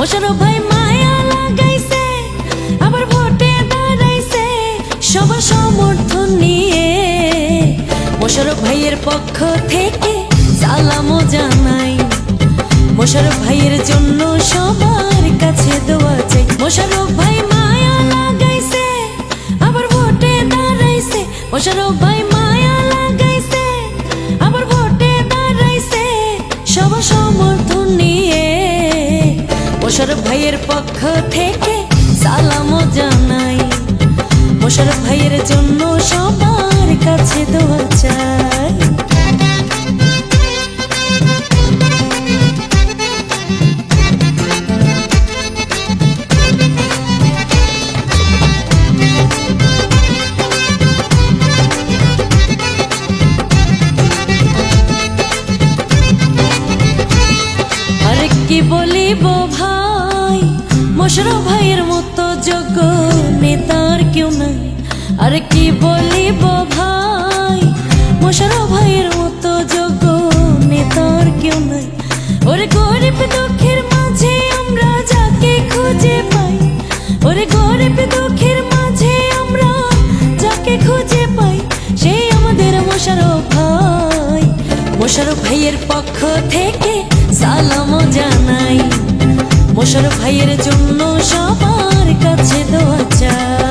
মোশারফ ভাই মায়া লাগাইছে, আবার ভোটে দাঁড়াইছে সবার সমর্থন নিয়ে। মোশারফ ভাইয়ের পক্ষ থেকে সালামও জানাই, মোশারফ ভাইয়ের জন্য সবার মোশারফ ভাইয়ের পক্ষ থেকে সালামও জানাই। মোশারফ ভাইয়ের জন্য সবার কাছে দোয়া চাই। মোশারফ ভাইয়ের মতো যোগ্য নেতার কেউ নাই। আরে কি বলিব ভাই? মোশারফ ভাইয়ের মতো যোগ্য নেতার কেউ নাই। ওরে গরিব দুঃখের মাঝে আমরা যাকে খুঁজে পাই। ওরে গরিব দুঃখের মাঝে আমরা যাকে খুঁজে পাই। সেই আমাদের মোশারফ ভাই। মোশারফ ভাইয়ের পক্ষ থেকে সালামও জানাই। মোশারফ ভাইয়ের জন্য সবার কাছে দোয়া চাই।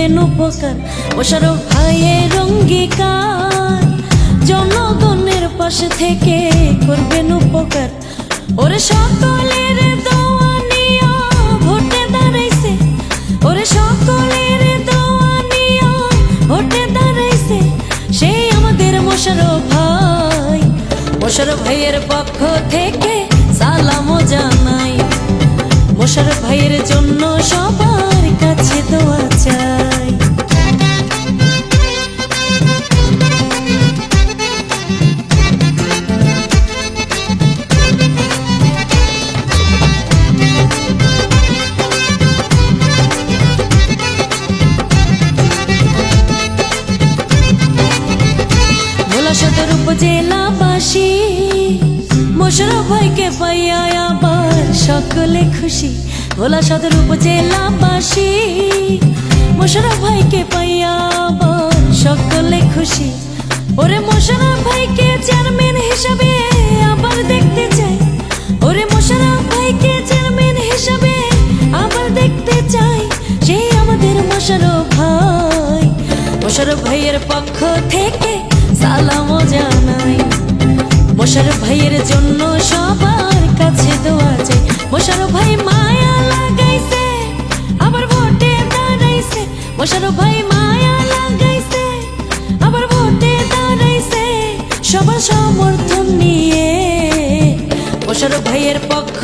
করবেন উপকার। মোশারফ ভাইয়ের অঙ্গীকার। জনগণের পাশে থেকে করবেন উপকার। ওরে সকলের আমাদের ভাই। ভাইয়ের পক্ষ থেকে সালামও জানাই। মোশারফ ভাইয়ের জন্য সবার কাছে দোয়া চাই। ভাইকে পাইয়া আবার সকলে খুশি। ভোলা সদর উপজেলাবাসী মোশারফ ভাইকে পাইয়া আবার সকলে খুশি। ওরে মোশারফ ভাইকে চেয়ারম্যান হিসাবে আবার দেখতে চাই। ওরে মোশারফ ভাইকে চেয়ারম্যান হিসাবে আবার দেখতে চাই। সেই আমাদের মোশারফ ভাই। মোশারফ ভাইয়ের পক্ষ থেকে সালামও জানাই। মোশারফ ভাইয়ের জন্য সবার কাছে দোয়া চাই। মোশারফ ভাই মায়া লাগাইছে, আবার ভোটে দাঁড়াইছে। মোশারফ ভাই মায়া লাগাইছে, আবার ভোটে দাঁড়াইছে। সবার সমর্থন নিয়ে মোশারফ ভাইয়ের পক্ষ